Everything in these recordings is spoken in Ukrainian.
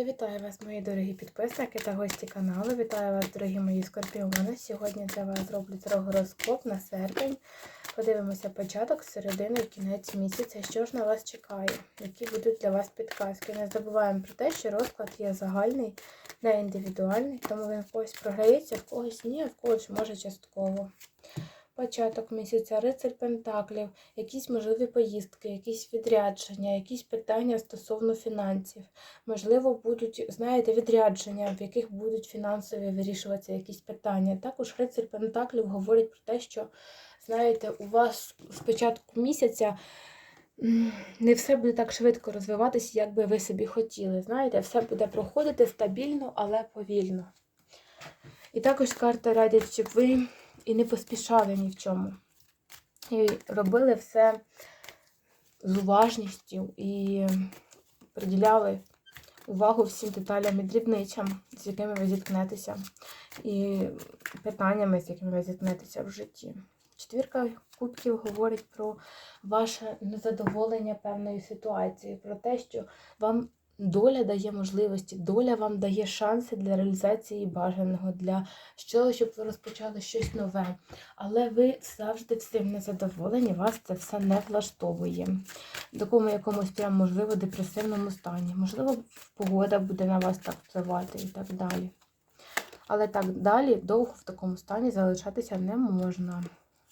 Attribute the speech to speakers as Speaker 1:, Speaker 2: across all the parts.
Speaker 1: Я вітаю вас, мої дорогі підписники та гості каналу. Вітаю вас, дорогі мої скорпіони. Сьогодні для вас зроблю гороскоп на серпень. Подивимося початок, середину і кінець місяця. Що ж на вас чекає? Які будуть для вас підказки? Не забуваємо про те, що розклад є загальний, не індивідуальний, тому він в когось програється, в когось ні, а в когось може частково. Початок місяця, рицарь Пентаклів, якісь можливі поїздки, якісь відрядження, якісь питання стосовно фінансів. Можливо, будуть, знаєте, відрядження, в яких будуть фінансові вирішуватися якісь питання. Також рицарь Пентаклів говорить про те, що, знаєте, у вас з початку місяця не все буде так швидко розвиватися, як би ви собі хотіли. Знаєте, все буде проходити стабільно, але повільно. І також карта радять, щоб ви і не поспішали ні в чому. І робили все з уважністю і приділяли увагу всім деталям і дрібничам, з якими ви зіткнетеся, і питаннями, з якими ви зіткнетеся в житті. Четвірка кубків говорить про ваше незадоволення певною ситуацією, про те, що вам доля дає можливості, доля вам дає шанси для реалізації бажаного, для того, щоб ви розпочали щось нове. Але ви завжди всім незадоволені, вас це все не влаштовує. В такому якомусь прям, можливо, депресивному стані. Можливо, погода буде на вас так впливати і так далі. Але так далі довго в такому стані залишатися не можна.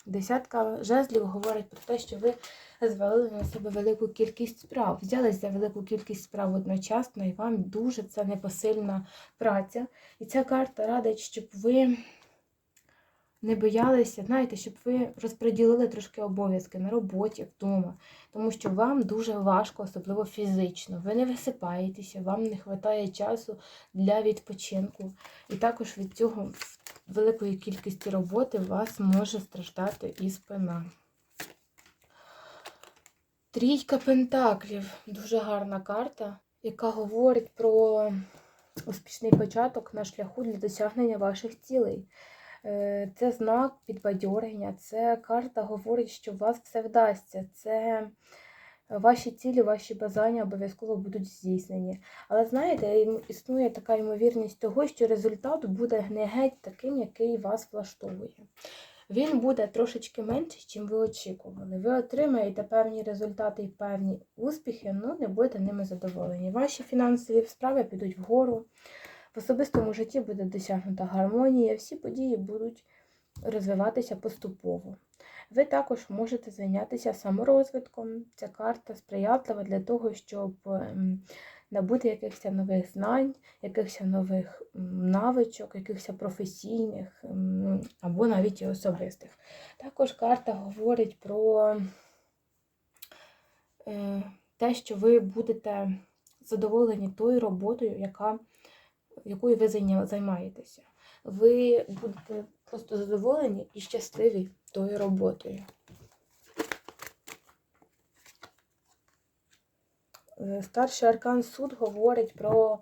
Speaker 1: Десятка жезлів говорить про те, що ви звалили на себе велику кількість справ. Взялись за велику кількість справ одночасно, і вам дуже це непосильна праця. І ця карта радить, щоб ви не боялися, знаєте, щоб ви розподілили трошки обов'язки на роботі, вдома, тому що вам дуже важко, особливо фізично. Ви не висипаєтеся, вам не вистачає часу для відпочинку. І також від цього великої кількості роботи вас може страждати і спина. Трійка Пентаклів дуже гарна карта, яка говорить про успішний початок на шляху для досягнення ваших цілей. Е, це знак підбадьорення, це карта говорить, що у вас все вдасться. Це ваші цілі, ваші бажання обов'язково будуть здійснені. Але знаєте, існує така ймовірність того, що результат буде не геть таким, який вас влаштовує. Він буде трошечки менший, чим ви очікували. Ви отримаєте певні результати і певні успіхи, але не будете ними задоволені. Ваші фінансові справи підуть вгору. В особистому житті буде досягнута гармонія, всі події будуть розвиватися поступово. Ви також можете зайнятися саморозвитком. Ця карта сприятлива для того, щоб ем, набути якихось нових знань, якихось нових навичок, якихось професійних або навіть і особистих. Також карта говорить про е, те, що ви будете задоволені тою роботою, яка, якою ви займаєтеся. Ви будете просто задоволені і щасливі тою роботою. Е, старший аркан суд говорить про,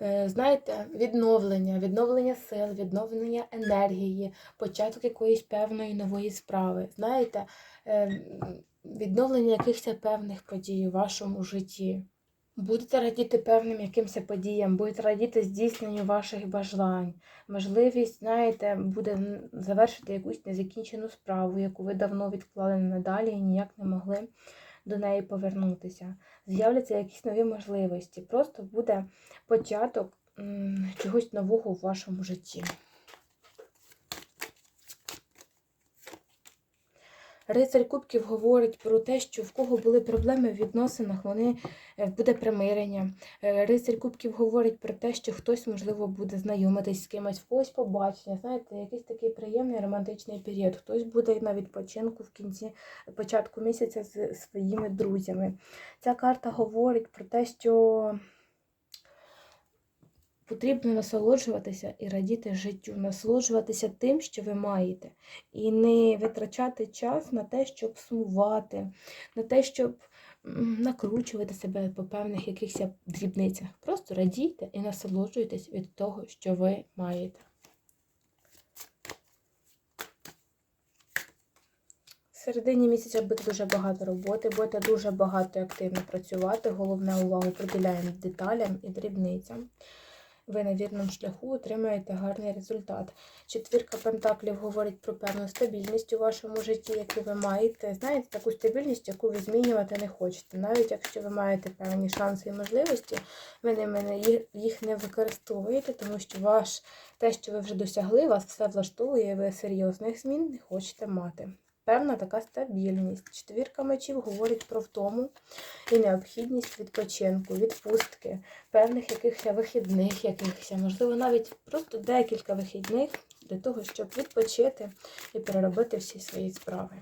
Speaker 1: е, знаєте, відновлення, відновлення сил, відновлення енергії, початок якоїсь певної нової справи. Знаєте, е, відновлення якихось певних подій у вашому житті. Будете радіти певним якимось подіям, будете радіти здійсненню ваших бажань. Можливість, знаєте, буде завершити якусь незакінчену справу, яку ви давно відклали надалі і ніяк не могли до неї повернутися. З'являться якісь нові можливості. Просто буде початок чогось нового в вашому житті. Рицарь Кубків говорить про те, що в кого були проблеми в відносинах, вони е, буде примирення. Е, Рицарь Кубків говорить про те, що хтось, можливо, буде знайомитись з кимось, в когось побачення. Знаєте, якийсь такий приємний романтичний період. Хтось буде на відпочинку в кінці початку місяця з своїми друзями. Ця карта говорить про те, що. Потрібно насолоджуватися і радіти життю, насолоджуватися тим, що ви маєте, і не витрачати час на те, щоб сумувати, на те, щоб накручувати себе по певних якихось дрібницях. Просто радійте і насолоджуйтесь від того, що ви маєте. В середині місяця буде дуже багато роботи, будете дуже багато активно працювати. Головне увагу приділяємо деталям і дрібницям. Ви на вірному шляху отримаєте гарний результат. Четвірка пентаклів говорить про певну стабільність у вашому житті, яку ви маєте. Знаєте, таку стабільність, яку ви змінювати не хочете. Навіть якщо ви маєте певні шанси і можливості, ви ними їх- не використовуєте, тому що ваш те, що ви вже досягли, вас все влаштовує, ви серйозних змін не хочете мати. Певна така стабільність. Четвірка мечів говорить про втому і необхідність відпочинку, відпустки, певних якихось вихідних, якихось, можливо, навіть просто декілька вихідних для того, щоб відпочити і переробити всі свої справи.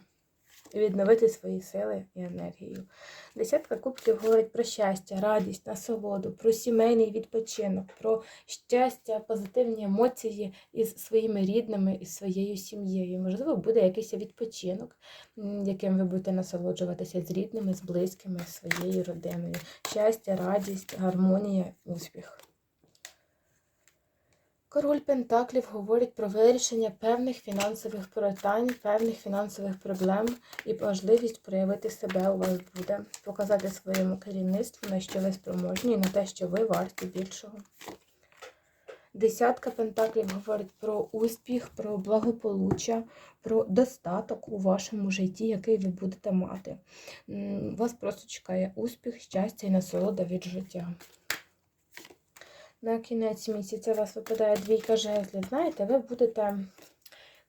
Speaker 1: Відновити свої сили і енергію. Десятка кубків говорить про щастя, радість, насолоду, про сімейний відпочинок, про щастя, позитивні емоції із своїми рідними, із своєю сім'єю. Можливо, буде якийсь відпочинок, яким ви будете насолоджуватися з рідними, з близькими, з своєю родиною. Щастя, радість, гармонія, успіх. Король Пентаклів говорить про вирішення певних фінансових питань, певних фінансових проблем і можливість проявити себе у вас буде, показати своєму керівництву, на що ви спроможні, і на те, що ви варті більшого. Десятка пентаклів говорить про успіх, про благополуччя, про достаток у вашому житті, який ви будете мати. Вас просто чекає успіх, щастя і насолода від життя. На кінець місяця у вас випадає двійка жезлів. Знаєте, ви будете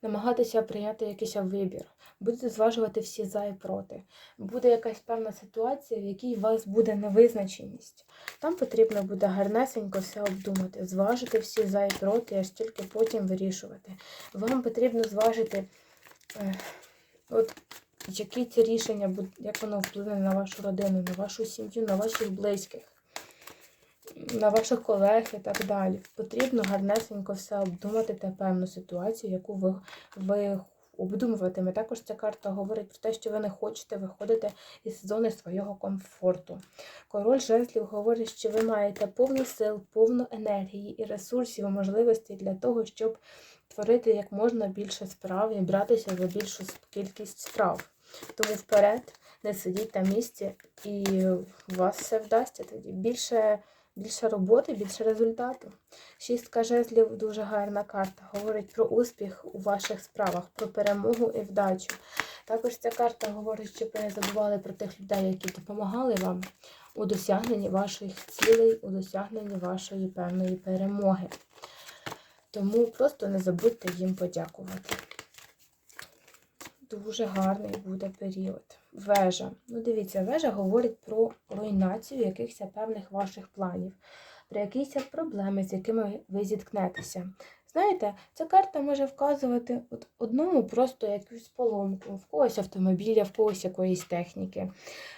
Speaker 1: намагатися прийняти якийсь вибір, будете зважувати всі за і проти. Буде якась певна ситуація, в якій у вас буде невизначеність. Там потрібно буде гарнесенько все обдумати, зважити всі за і проти, аж тільки потім вирішувати. Вам потрібно зважити, е, от які ці рішення, як воно вплине на вашу родину, на вашу сім'ю, на ваших близьких на ваших колег і так далі. Потрібно гарнесенько все обдумати та певну ситуацію, яку ви, ви обдумуватиме. Також ця карта говорить про те, що ви не хочете виходити із зони свого комфорту. Король жезлів говорить, що ви маєте повну сил, повну енергії і ресурсів, і можливостей для того, щоб творити як можна більше справ і братися за більшу кількість справ. Тому вперед не сидіть на місці, і у вас все вдасться тоді. Більше Більше роботи, більше результату. Шістка жезлів дуже гарна карта. Говорить про успіх у ваших справах, про перемогу і вдачу. Також ця карта говорить, щоб ви не забували про тих людей, які допомагали вам у досягненні ваших цілей, у досягненні вашої певної перемоги. Тому просто не забудьте їм подякувати. Дуже гарний буде період. Вежа. Ну, дивіться, вежа говорить про руйнацію якихось певних ваших планів, про якісь проблеми, з якими ви зіткнетеся. Знаєте, ця карта може вказувати от одному просто якусь поломку, в когось автомобіля, в когось якоїсь техніки,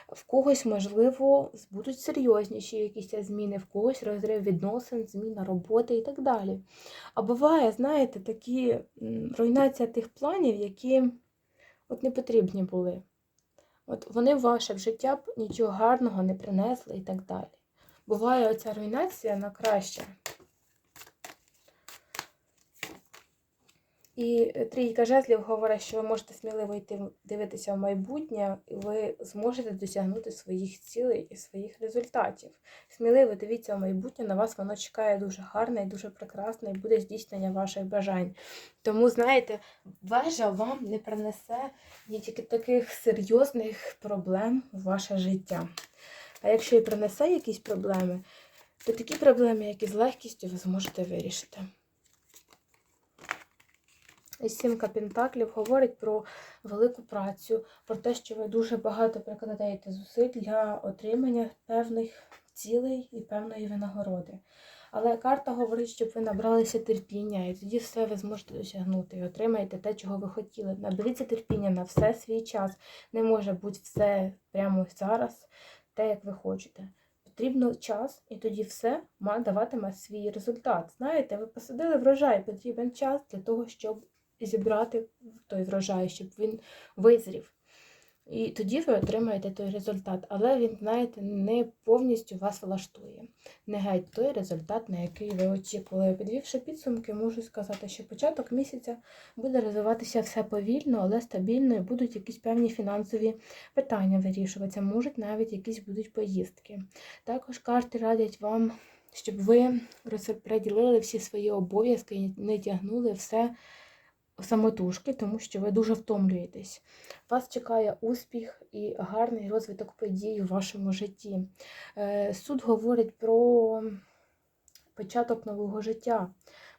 Speaker 1: в когось, можливо, будуть серйозніші якісь зміни, в когось розрив відносин, зміна роботи і так далі. А буває, знаєте, такі руйнація тих планів, які от не потрібні були. От вони в ваше життя б нічого гарного не принесли і так далі. Буває оця руйнація на краще. І е, трійка жезлів говорить, що ви можете сміливо йти дивитися в майбутнє, і ви зможете досягнути своїх цілей і своїх результатів. Сміливо дивіться в майбутнє, на вас воно чекає дуже гарне і дуже прекрасне, і буде здійснення ваших бажань. Тому, знаєте, вежа вам не принесе ні тільки таких серйозних проблем в ваше життя. А якщо і принесе якісь проблеми, то такі проблеми, які з легкістю ви зможете вирішити. Сімка Пентаклів говорить про велику працю, про те, що ви дуже багато прикладаєте зусиль для отримання певних цілей і певної винагороди. Але карта говорить, щоб ви набралися терпіння, і тоді все ви зможете досягнути і отримаєте те, чого ви хотіли. Наберіться терпіння на все свій час. Не може бути все прямо зараз, те, як ви хочете. Потрібно час, і тоді все даватиме свій результат. Знаєте, ви посадили врожай, потрібен час для того, щоб зібрати той врожай, щоб він визрів. І тоді ви отримаєте той результат, але він, знаєте, не повністю вас влаштує. Не геть той результат, на який ви очікували. Підвівши підсумки, можу сказати, що початок місяця буде розвиватися все повільно, але стабільно, і будуть якісь певні фінансові питання вирішуватися, можуть навіть якісь будуть поїздки. Також карти радять вам, щоб ви розподілили всі свої обов'язки і не тягнули все самотужки, тому що ви дуже втомлюєтесь. Вас чекає успіх і гарний розвиток подій у вашому житті. Е, Суд говорить про початок нового життя,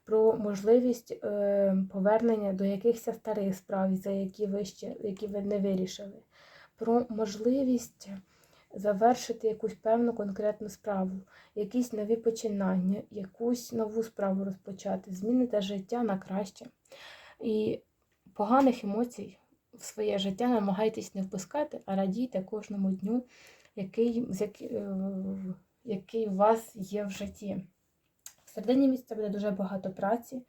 Speaker 1: про можливість е, повернення до якихось старих справ, за які ви ще які ви не вирішили, про можливість завершити якусь певну конкретну справу, якісь нові починання, якусь нову справу розпочати, змінити життя на краще. І поганих емоцій в своє життя намагайтесь не впускати, а радійте кожному дню, який, е, який у вас є в житті. В середині місяця буде дуже багато праці,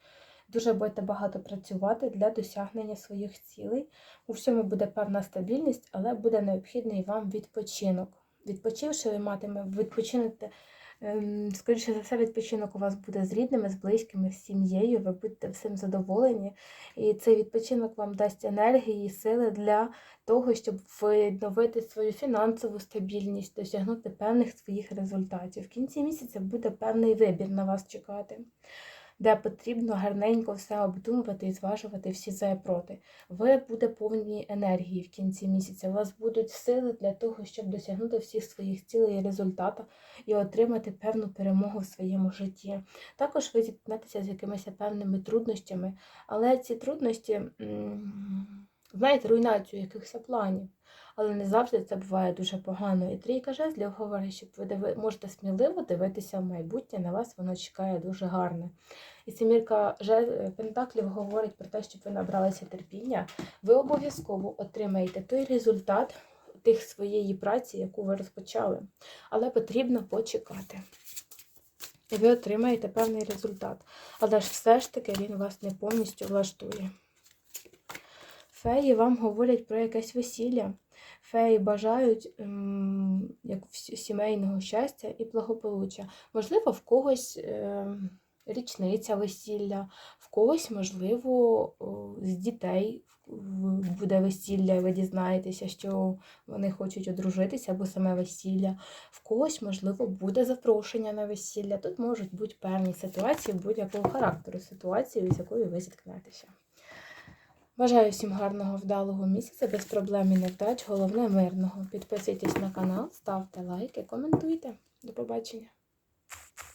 Speaker 1: дуже будете багато працювати для досягнення своїх цілей. У всьому буде певна стабільність, але буде необхідний вам відпочинок. Відпочивши, ви матиме відпочинете. Ем, Скоріше за все, відпочинок у вас буде з рідними, з близькими, з сім'єю, ви будете всім задоволені. І цей відпочинок вам дасть енергії, сили для того, щоб відновити свою фінансову стабільність, досягнути певних своїх результатів. В кінці місяця буде певний вибір на вас чекати, де потрібно гарненько все обдумувати і зважувати всі за і проти. Ви буде повні енергії в кінці місяця. У вас будуть сили для того, щоб досягнути всіх своїх цілей і результатів і отримати певну перемогу в своєму житті. Також ви зіткнетеся з якимись певними труднощами, але ці труднощі, м, знаєте, руйнацію якихось планів. Але не завжди це буває дуже погано. І трійка жезлів говорить, що ви можете сміливо дивитися в майбутнє, на вас воно чекає дуже гарне. І сімірка же- пентаклів говорить про те, щоб ви набралися терпіння, ви обов'язково отримаєте той результат тих своєї праці, яку ви розпочали. Але потрібно почекати. І ви отримаєте певний результат. Але ж все ж таки він вас не повністю влаштує. Феї вам говорять про якесь весілля. Феї бажають ем, як сімейного щастя і благополуччя. Можливо, в когось ем, річниця весілля, в когось, можливо, з дітей буде весілля, ви дізнаєтеся, що вони хочуть одружитися або саме весілля. В когось, можливо, буде запрошення на весілля. Тут можуть бути певні ситуації будь-якого характеру, ситуації, з якою ви зіткнетеся. Бажаю всім гарного вдалого місяця, без проблем і невдач, головне мирного. Підписуйтесь на канал, ставте лайки, коментуйте. До побачення.